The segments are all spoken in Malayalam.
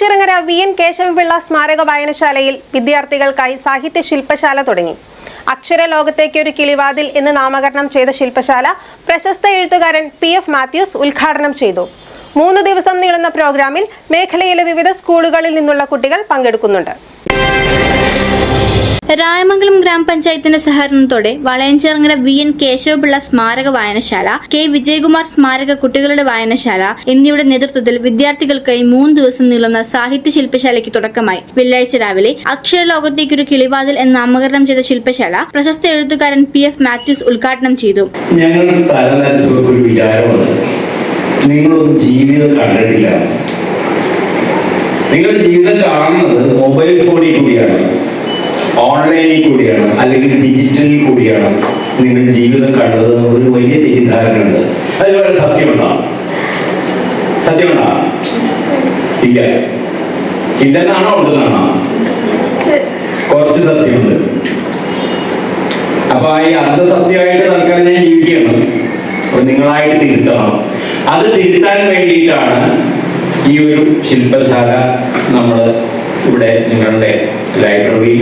ചിറങ്ങര വി. എൻ. കേശവപിള്ള സ്മാരക വായനശാലയിൽ വിദ്യാർത്ഥികൾക്കായി സാഹിത്യ ശില്പശാല തുടങ്ങി. അക്ഷര ലോകത്തേക്ക് ഒരു കിളിവാതിൽ എന്ന് നാമകരണം ചെയ്ത ശില്പശാല പ്രശസ്ത എഴുത്തുകാരൻ പി. എഫ്. മാത്യൂസ് ഉദ്ഘാടനം ചെയ്തു. മൂന്ന് ദിവസം നീളുന്ന പ്രോഗ്രാമിൽ മേഖലയിലെ വിവിധ സ്കൂളുകളിൽ നിന്നുള്ള കുട്ടികൾ പങ്കെടുക്കുന്നുണ്ട്. രായമംഗലം ഗ്രാമപഞ്ചായത്തിന്റെ സഹകരണത്തോടെ വളയഞ്ചിറങ്ങര വി എൻ കേശവപിള്ള സ്മാരക വായനശാല കെ വിജയകുമാർ സ്മാരക കുട്ടികളുടെ വായനശാല എന്നിവയുടെ നേതൃത്വത്തിൽ വിദ്യാർത്ഥികൾക്കായി മൂന്ന് ദിവസം നീളുന്ന സാഹിത്യ ശില്പശാലയ്ക്ക് തുടക്കമായി. വെള്ളിയാഴ്ച രാവിലെ അക്ഷര ലോകത്തേക്കൊരു കിളിവാതിൽ എന്ന് നാമകരണം ചെയ്ത ശില്പശാല പ്രശസ്ത എഴുത്തുകാരൻ പി എഫ് മാത്യൂസ് ഉദ്ഘാടനം ചെയ്തു. നിങ്ങളൊന്നും നിങ്ങളുടെ ജീവിതം കാണുന്നത് മൊബൈൽ ഫോണിൽ കൂടിയാണ്. ഓൺലൈനിൽ കൂടിയാണ് അല്ലെങ്കിൽ ഡിജിറ്റലിൽ കൂടിയാണ് നിങ്ങളുടെ ജീവിതം കണ്ടത് ഒരു വലിയ തെറ്റിദ്ധാരണയുണ്ട്. അതിൽ വളരെ സത്യമുണ്ടോ? സത്യമുണ്ടോ? ഇല്ല. ഇല്ലെന്നാണോ ഉണ്ടെന്നാണോ? കുറച്ച് സത്യമുണ്ട്. അപ്പൊ ഈ അന്ധസത്യമായിട്ട് തൽക്കാലം ഞാൻ ജീവിക്കണം അപ്പൊ നിങ്ങളായിട്ട് തിരുത്തണം. അത് തിരുത്താൻ വേണ്ടിയിട്ടാണ് ഈ ഒരു ശില്പശാല നമ്മൾ ഇവിടെ നിങ്ങളുടെ ലൈബ്രറി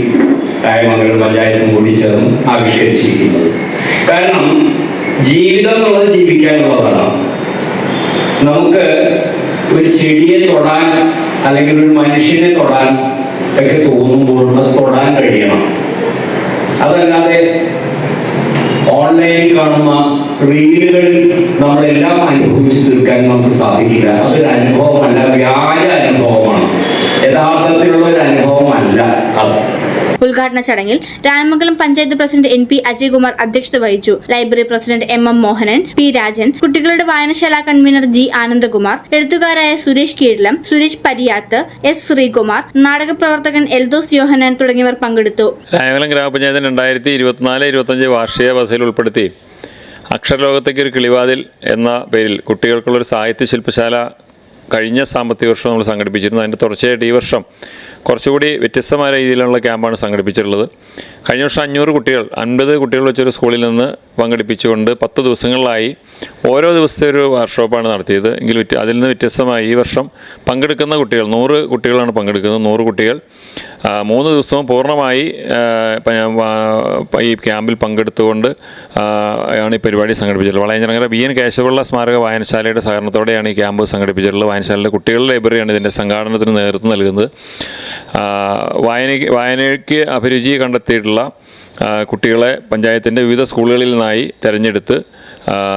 രായമംഗലം പഞ്ചായത്തും കൂടി ചേർന്ന് ആവിഷ്കരിച്ചിരിക്കുന്നത്. കാരണം ജീവിതം എന്നുള്ളത് ജീവിക്കാനുള്ളതാണ് നമുക്ക് ഒരു ചെടിയെ തൊടാൻ അല്ലെങ്കിൽ ഒരു മനുഷ്യനെ തൊടാൻ ഒക്കെ തോന്നുമ്പോൾ അത് തൊടാൻ കഴിയണം. അതല്ലാതെ ഓൺലൈനിൽ കാണുന്ന റീലുകളിൽ നമ്മളെല്ലാം അനുഭവിച്ചു തീർക്കാൻ നമുക്ക് സാധിക്കില്ല. അതൊരു അനുഭവമല്ല ഉദ്ഘാടന ചടങ്ങിൽ Ramamangalam panchayat president N P Ajaykumar അധ്യക്ഷത വഹിച്ചു. Library president M M Mohanan P Rajan കുട്ടികളുടെ വായനശാല കൺവീനർ ജി ആനന്ദകുമാർ എഴുത്തുകാരായ സുരേഷ് കീഴലം സുരേഷ് പരിയാത്ത് എസ് ശ്രീകുമാർ നാടക പ്രവർത്തകൻ എൽദോസ് യോഹനാൻ തുടങ്ങിയവർ പങ്കെടുത്തു. രാമംഗലം ഗ്രാമപഞ്ചായത്തിന് രണ്ടായിരത്തി ഇരുപത്തിനാല് ഇരുപത്തഞ്ച് വാർഷിക ബസയിൽ ഉൾപ്പെടുത്തി. അക്ഷരലോകത്തേക്ക് ഒരു കിളിവാതിൽ എന്ന പേരിൽ കുട്ടികൾക്കുള്ളൊരു സാഹിത്യ ശില്പശാല കഴിഞ്ഞ സാമ്പത്തിക വർഷം നമ്മൾ സംഘടിപ്പിച്ചിരുന്നു. അതിന്റെ തുടർച്ചയായിട്ട് ഈ വർഷം കുറച്ചുകൂടി വ്യത്യസ്തമായ രീതിയിലുള്ള ക്യാമ്പാണ് സംഘടിപ്പിച്ചിട്ടുള്ളത്. കഴിഞ്ഞ വർഷം അഞ്ഞൂറ് കുട്ടികൾ അൻപത് കുട്ടികൾ വെച്ചൊരു സ്കൂളിൽ നിന്ന് പങ്കെടുപ്പിച്ചുകൊണ്ട് പത്ത് ദിവസങ്ങളിലായി ഓരോ ദിവസത്തെ ഒരു വർക്ക്ഷോപ്പാണ് നടത്തിയത്. എങ്കിൽ അതിൽ നിന്ന് വ്യത്യസ്തമായി ഈ വർഷം പങ്കെടുക്കുന്ന കുട്ടികൾ നൂറ് കുട്ടികളാണ് പങ്കെടുക്കുന്നത് നൂറ് കുട്ടികൾ. മൂന്ന് ദിവസവും പൂർണമായി ഈ ക്യാമ്പിൽ പങ്കെടുത്തുകൊണ്ട് ആണ് ഈ പരിപാടി സംഘടിപ്പിച്ചിട്ടുള്ളത്. വളയഞ്ചനങ്ങര ബി എൻ കേശവുള്ള സ്മാരക വായനശാലയുടെ സഹകരണത്തോടെയാണ് ഈ ക്യാമ്പ് സംഘടിപ്പിച്ചിട്ടുള്ളത്. വായനശാലയിലെ കുട്ടികളുടെ ലൈബ്രറിയാണ് ഇതിന്റെ സംഘാടനത്തിന് നേതൃത്വം നൽകുന്നത്. വായനയ്ക്ക് വായനയ്ക്ക് അഭിരുചി കണ്ടെത്തിയിട്ടുള്ള കുട്ടികളെ പഞ്ചായത്തിന്റെ വിവിധ സ്കൂളുകളിൽ നിന്നായി തിരഞ്ഞെടുത്ത്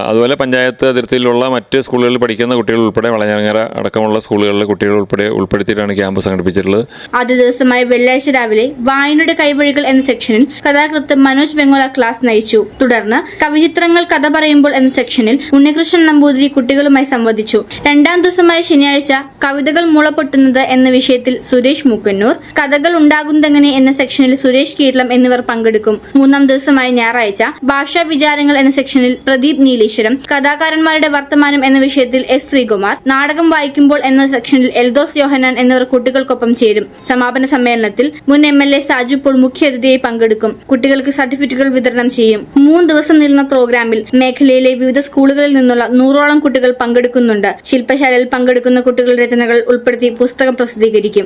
അതുപോലെ പഞ്ചായത്ത് അതിർത്തിയിലുള്ള മറ്റ് സ്കൂളുകളിൽ പഠിക്കുന്ന കുട്ടികൾ ഉൾപ്പെടെ വളഞ്ഞങ്ങര അടക്കമുള്ള സ്കൂളുകളിലെ കുട്ടികൾ ഉൾപ്പെടെ ഉൾപ്പെടുത്തിയിട്ടാണ് ക്യാമ്പ് സംഘടിപ്പിച്ചിട്ടുള്ളത്. ആദ്യ ദിവസമായ വെള്ളിയാഴ്ച രാവിലെ വായനയുടെ കൈവഴികൾ എന്ന സെക്ഷനിൽ കഥാകൃത്ത് മനോജ് വെങ്ങോല ക്ലാസ് നയിച്ചു. തുടർന്ന് കവിചിത്രങ്ങൾ കഥ പറയുമ്പോൾ എന്ന സെക്ഷനിൽ ഉണ്ണികൃഷ്ണൻ നമ്പൂതിരി കുട്ടികളുമായി സംവദിച്ചു. രണ്ടാം ദിവസമായ ശനിയാഴ്ച കവിതകൾ മൂളപ്പെട്ടുന്നത് എന്ന വിഷയത്തിൽ സുരേഷ് മൂക്കന്നൂർ കഥകൾ ഉണ്ടാകുന്നതെങ്ങനെ എന്ന സെക്ഷനിൽ സുരേഷ് കീർളം എന്നിവർ പങ്കെടുക്കും. മൂന്നാം ദിവസമായ ഞായറാഴ്ച ഭാഷാ വിചാരങ്ങൾ എന്ന സെക്ഷനിൽ പ്രദീപ് നീലീശ്വരം കഥാകാരന്മാരുടെ വർത്തമാനം എന്ന വിഷയത്തിൽ എസ് ശ്രീകുമാർ നാടകം വായിക്കുമ്പോൾ എന്ന സെക്ഷനിൽ എൽദോസ് യോഹനാൻ എന്നിവർ കുട്ടികൾക്കൊപ്പം ചേരും. സമാപന സമ്മേളനത്തിൽ മുൻ M L A Saju Paul മുഖ്യാതിഥിയായി പങ്കെടുക്കും. കുട്ടികൾക്ക് സർട്ടിഫിക്കറ്റുകൾ വിതരണം ചെയ്യും. മൂന്ന് ദിവസം നീളുന്ന പ്രോഗ്രാമിൽ മേഖലയിലെ വിവിധ സ്കൂളുകളിൽ നിന്നുള്ള നൂറോളം കുട്ടികൾ പങ്കെടുക്കുന്നുണ്ട്. ശില്പശാലയിൽ പങ്കെടുക്കുന്ന കുട്ടികളുടെ രചനകൾ ഉൾപ്പെടുത്തി പുസ്തകം പ്രസിദ്ധീകരിക്കും.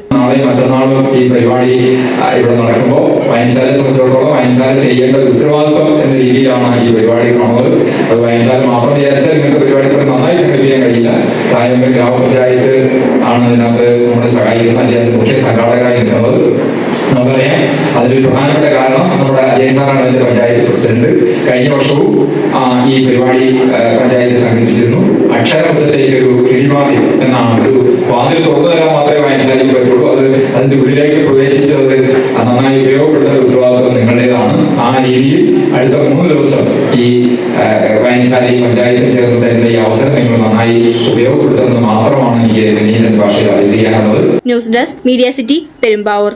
പരിപാടി നടക്കുമ്പോൾ വയൻശാല ചെയ്യേണ്ട ഉത്തരവാദിത്വം എന്ന രീതിയിലാണ് ഈ പരിപാടി കാണുന്നത് അത് വായനശാല മാത്രം വിചാരിച്ചാൽ ഇങ്ങനത്തെ പരിപാടി ഇത്ര നന്നായി സംഘടിപ്പിക്കാൻ കഴിയില്ല. കായമ്പൽ ഗ്രാമപഞ്ചായത്ത് ആണ് ഇതിനകത്ത് നമ്മുടെ സഹായിക്കുന്നത് അല്ലെങ്കിൽ മുഖ്യ സംഘാടകരായി നിൽക്കുന്നത്. നമുക്കറിയാം അതിലൊരു പ്രധാനപ്പെട്ട കാരണം നമ്മുടെ അജയ് സാറാണ് അതിന്റെ പഞ്ചായത്ത് പ്രസിഡന്റ്. കഴിഞ്ഞ വർഷവും ഈ പരിപാടി പഞ്ചായത്ത് സംഘടിപ്പിച്ചിരുന്നു. അക്ഷരബദ്ധത്തിലേക്ക് ഒരു കിഴിവാതിൽ എന്നാണ് ഒരു വാതിൽ തുറന്നു തരാൻ മാത്രമേ വായനശാലയ്ക്ക് പറ്റുള്ളൂ അത് അതിന്റെ ഉള്ളിലേക്ക് പ്രവേശിച്ചത് നന്നായി ഉപയോഗപ്പെടുന്ന ഒരു ഉത്തരവാദിത്വം നിങ്ങളുടേതാണ് ആ രീതിയിൽ അടുത്ത മൂന്ന് ദിവസം ഈ വായനശാല വായനശാലയും പഞ്ചായത്തും ചേർന്ന് തരുന്ന ഈ അവസരം നിങ്ങൾ നന്നായി ഉപയോഗപ്പെടുത്തുന്നത് മാത്രമാണ് എനിക്ക് വിനീതൻ ഭാഷയിൽ അറിയിക്കാനുള്ളത് news desk media city Perumbavoor.